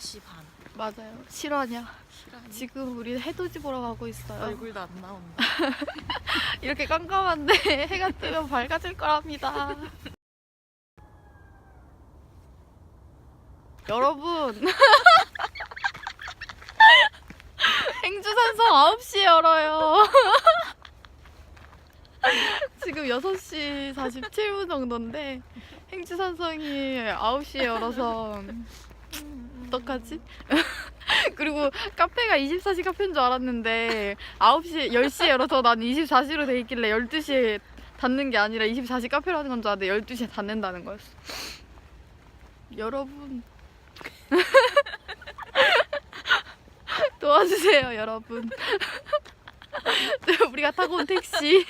5시 반. 맞아요. 실화냐? 실화냐? 지금 우리 해돋이 보러 가고 있어요. 얼굴도 안 나온다. 이렇게 깜깜한데 해가 뜨면 밝아질 거랍니다. 여러분. 행주산성 9시에 열어요. 지금 6시 47분 정도인데 행주산성이 9시에 열어서 어떡하지? 그리고 카페가 24시 카페인 줄 알았는데 9시, 10시에 열어서 난 24시로 돼 있길래 12시에 닫는 게 아니라 24시 카페라는 건 줄 알았는데 12시에 닫는다는 거였어. 여러분. 도와주세요, 여러분. 우리가 타고 온 택시.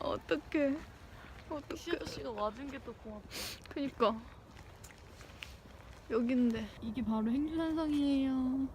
어떡해. 어떡해. 시아씨가 와준 게 또 고맙다. 그니까 여긴데. 이게 바로 행주산성이에요.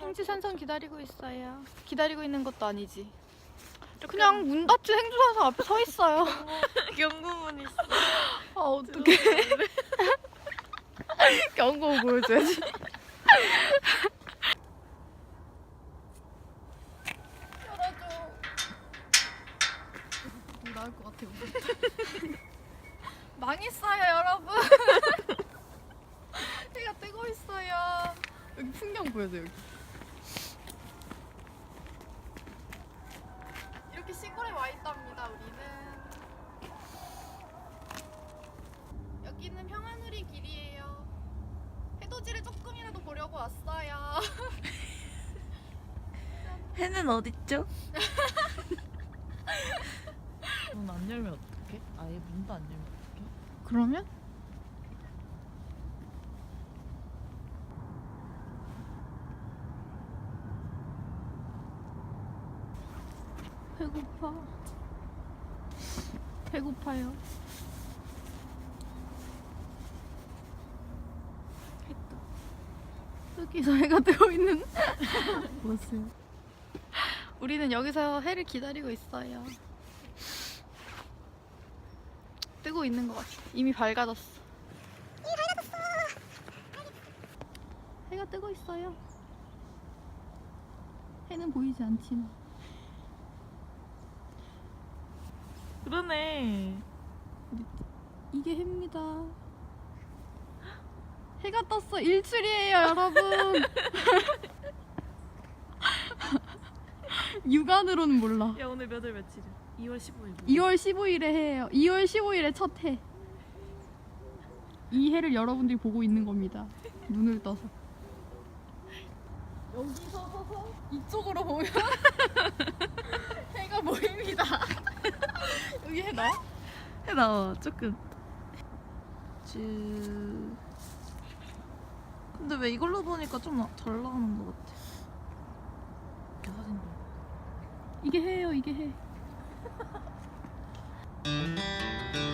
행주산성 기다리고 있어요. 기다리고 있는 것도 아니지. 그냥 문 닫힌 행주산성 앞에 서 있어요. 경고문 있어. 아 어떡해. 경고 보여줘야지. 열어줘. 나을 것 같아 망했어요 여러분 해가 뜨고 있어요 여기 풍경 보여줘 여기 이렇게 시골에 와 있답니다 우리는 여기는 평화누리 길이에요 해돋이를 조금이라도 보려고 왔어요 해는 어딨죠? 문 안 열면 어떡해? 아예 문도 안 열면 어떡해? 그러면? 배고파. 배고파요. 했다. 여기서 해가 뜨고 있는. 보세요. 우리는 여기서 해를 기다리고 있어요. 뜨고 있는 것 같아. 이미 밝아졌어. 이미 밝아졌어. 해가 뜨고 있어요. 해는 보이지 않지만. 그러네. 이게 해입니다. 해가 떴어. 일출이에요, 여러분. 육안으로는 몰라. 야 오늘 몇월 며칠이야? 2월 15일. 2월 15일에 해예요. 2월 15일에 첫 해. 이 해를 여러분들이 보고 있는 겁니다. 눈을 떠서. 여기서 서서 이쪽으로 보면 해가 보입니다. 여기 해 나와? 해 나와 조금. 쭉. 근데 왜 이걸로 보니까 좀덜 나오는 것 같아. 이렇게 사진 좀. 이게 해예요, 이게 해.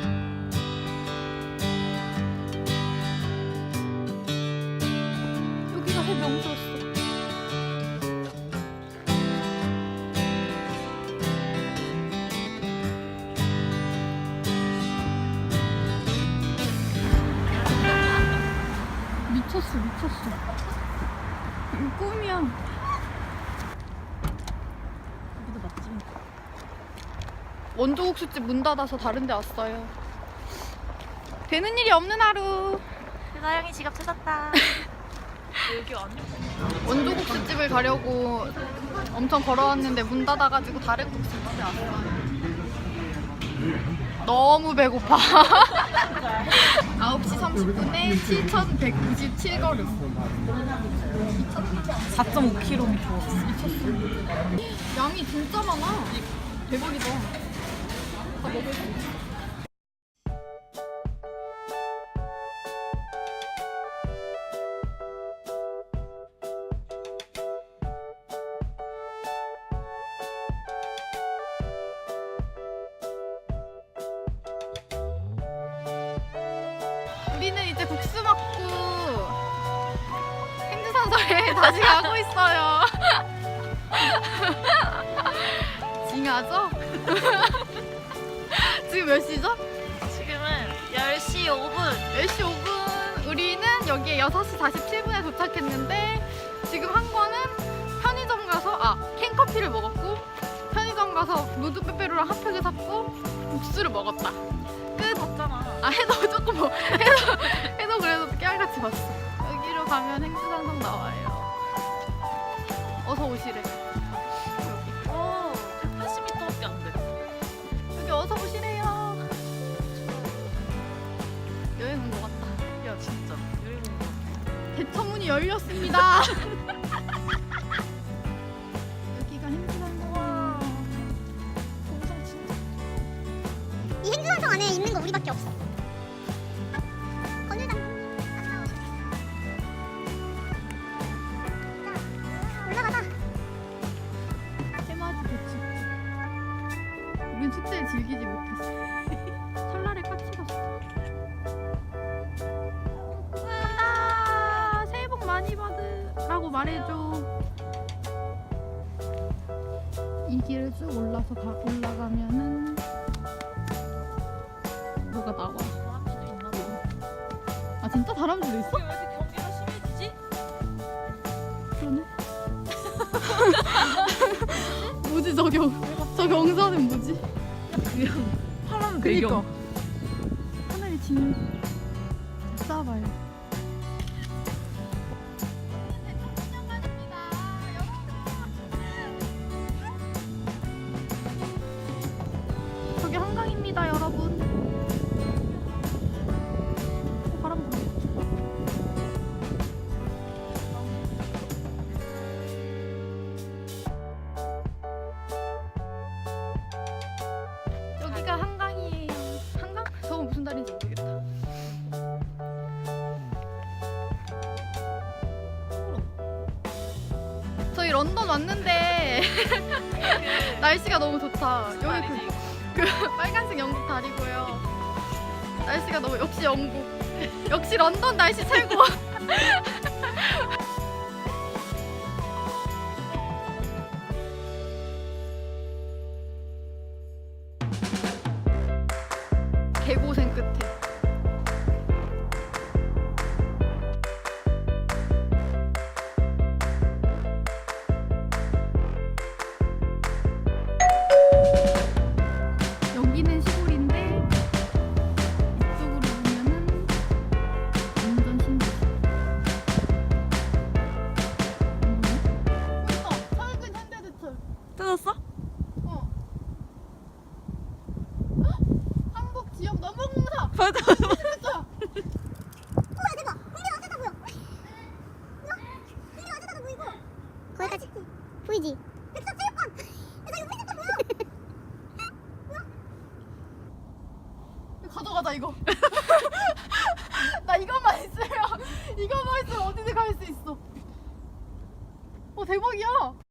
꿈이야. 여기도 맛집. 원조국수집 문 닫아서 다른 데 왔어요. 되는 일이 없는 하루. 나영이 지갑 찾았다. 여기? 원조국수집을 가려고 엄청 걸어왔는데 문 닫아가지고 다른 국수집에 왔어요. 너무 배고파. 9시 30분에 7,197걸음. 4.5km. 양이 진짜 많아. 대박이다. 다 먹을 수 있어. 이제 국수 먹고 행주산서에 다시 가고 있어요. 중요하죠? 지금 몇 시죠? 지금은 10시 5분 10시 5분. 우리는 여기에 6시 47분에 도착했는데 지금 한 거는 편의점 가서 아 캔커피를 먹었고 편의점 가서 누드 빼빼로랑 핫팩을 샀고 국수를 먹었다. 끝. 봤잖아 아 해도 조금 뭐 해도 봤어. 여기로 가면 행주산성 나와요. 어서 오시래. 여기 오 180m밖에 안 돼 여기 어서 오시래요. 여행 온 것 같다. 야 진짜 여행 온 거. 대처문이 열렸습니다. 우린 축제를 즐기지 못했어. 설날에 까칠었어. 간다. 새해 복 많이 받으라고 말해줘. 이 길을 쭉 올라서 가, 올라가면은 뭐가 나와. 사람들도 있나 봐 아 진짜 다람쥐도 있어? 왜 이렇게 경기가 심해지지? 그러네. 뭐지 저 경, 저 경사는 뭐지? 그냥 파란 그니까 하늘이 진 런던 왔는데 날씨가 너무 좋다. 여기 그, 그 빨간색 영국 다리고요. 날씨가 너무 역시 영국. 역시 런던 날씨 최고. 뜯었어? 어. 헉! 한국 지역 넘버공사. 맞아 진짜. 우와 대박. 홍대 어쩌다 보여. 우와, 홍대 어쩌다 보이고. 거기까지 보이지? 백석 체육관. 야, 이거 백석도 보여. 가져가자 이거. 나 이것만 있으면 이것만 있으면 어디든 갈 수 있어. 어 대박이야.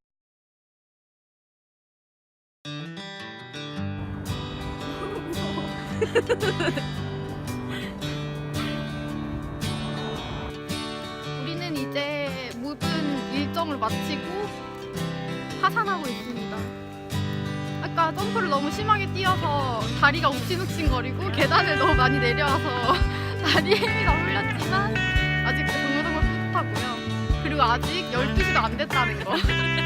우리는 이제 모든 일정을 마치고 하산하고 있습니다. 아까 점프를 너무 심하게 뛰어서 다리가 욱신욱신거리고 계단을 너무 많이 내려와서 다리에 힘이 다 풀렸지만 아직 정말 뿌듯하고요. 그리고 아직 12시도 안 됐다는 거.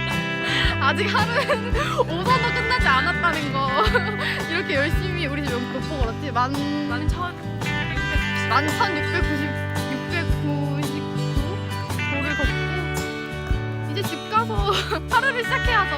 아직 하루는 5선도 끝나지 않았다는 거. 이렇게 열심히 우리 지금 몇번 걸었지? 만, 나는 천 11,690, 699도를 걷고 이제 집 가서 하루를 시작해야죠.